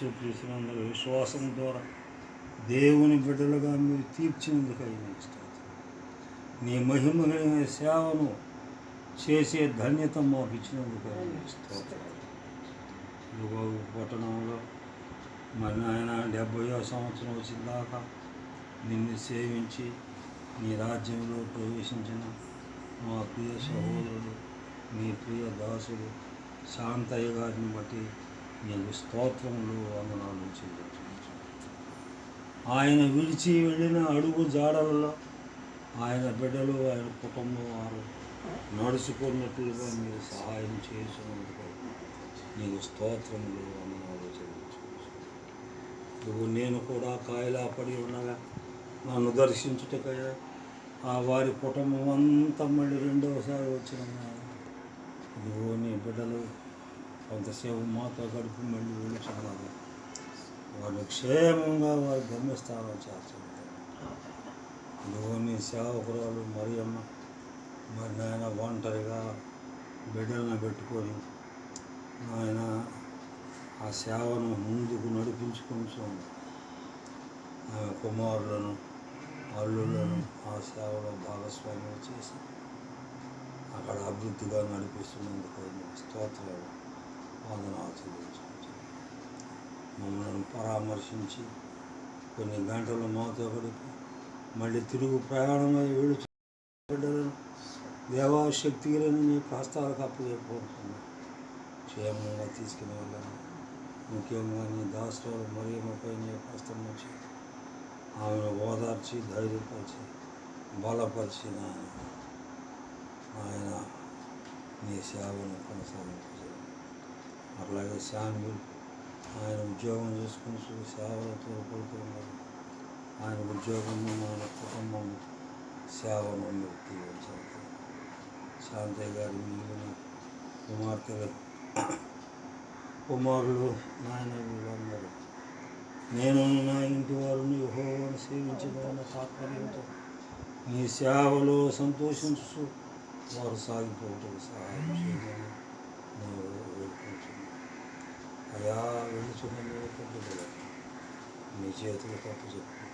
యేసుక్రీస్తునందు విశ్వాసం ద్వారా దేవుని బిడ్డలుగా మీరు తీర్చినందుకు మీకు నీ మహిమ సేవను చేసే ధన్యత మాకు ఇచ్చినందుకు మీకు పట్టణంలో మరి నాయన డెబ్బయో సంవత్సరం వచ్చిందాకా నిన్ను సేవించి నీ రాజ్యంలో ప్రవేశించిన మా ప్రియ సహోదరుడు నీ ప్రియ దాసుడు శాంతయ్య గారిని బట్టి నీకు స్తోత్రములు వందనాలు చెల్లించు. ఆయన విడిచి వెళ్ళిన అడుగు జాడలలో ఆయన బిడ్డలు ఆయన కుటుంబం వారు నడుచుకున్నట్లుగా మీరు సహాయం చేసినందుకు నీకు స్తోత్రములు వందనాలు చెల్లించు. నువ్వు నేను కూడా కాయలా పడి ఉండగా నన్ను దర్శించుటకయ్యా. ఆ వారి కుటుంబం అంతా మళ్ళీ రెండవసారి వచ్చిన నువ్వు నీ బిడ్డలు కొంతసేపు మాతో గడిపి మళ్ళీ వెళుతున్నారు వాళ్ళు క్షేమంగా వారి గమ్యస్థానం చేస్తుంటారు ఇదిగో నీ సేవకురాలు మరియమ్మ మరి నాయన ఒంటరిగా బిడ్డలను పెట్టుకొని ఆయన ఆ సేవను ముందుకు నడిపించుకుంటూ ఆమె కుమారులను అల్లులను ఆ సేవలో భాగస్వామ్యం చేసి అక్కడ అభివృద్ధిగా నడిపిస్తున్నందుకు స్తోత్రాలు. వందనాలు చెల్లించుకుంటున్నాను మమ్మల్ని పరామర్శించి కొన్ని గంటలు మాతో గడిపి మళ్ళీ తిరుగు ప్రయాణమై వెళుతూ బిడ్డలను దేవాశక్తి నీ హస్తాలకు అప్పచెప్పుకుంటున్నాను క్షేమంగా తీసుకుని వెళ్ళాను. ముఖ్యంగా నీ దాసులు మరియమ్మపై నీ హస్తం వచ్చి ఆమెను ఓదార్చి ధైర్యపరిచి బలపరిచిన ఆయన నీ సేవను కొనసాగించారు అట్లాగే శాన్యుల్ ఆయన ఉద్యోగం చేసుకుని సేవలు తోడ్పడుతున్నారు ఆయన ఉద్యోగము ఆయన కుటుంబం సేవను మీరు తీర్చాలి శాంతయ్య గారు మిగిలిన కుమార్తెలు కుమారులు నాయన వీళ్ళందరూ. నేను నా ఇంటి వారిని యెహోవాను సేవించడం తాత్పర్యంతో నీ సేవలో సంతోషించు వారు సాగిపోవటం సహాయం היה, היו מצויים ניג'י, אתה יכול לעשות את זה.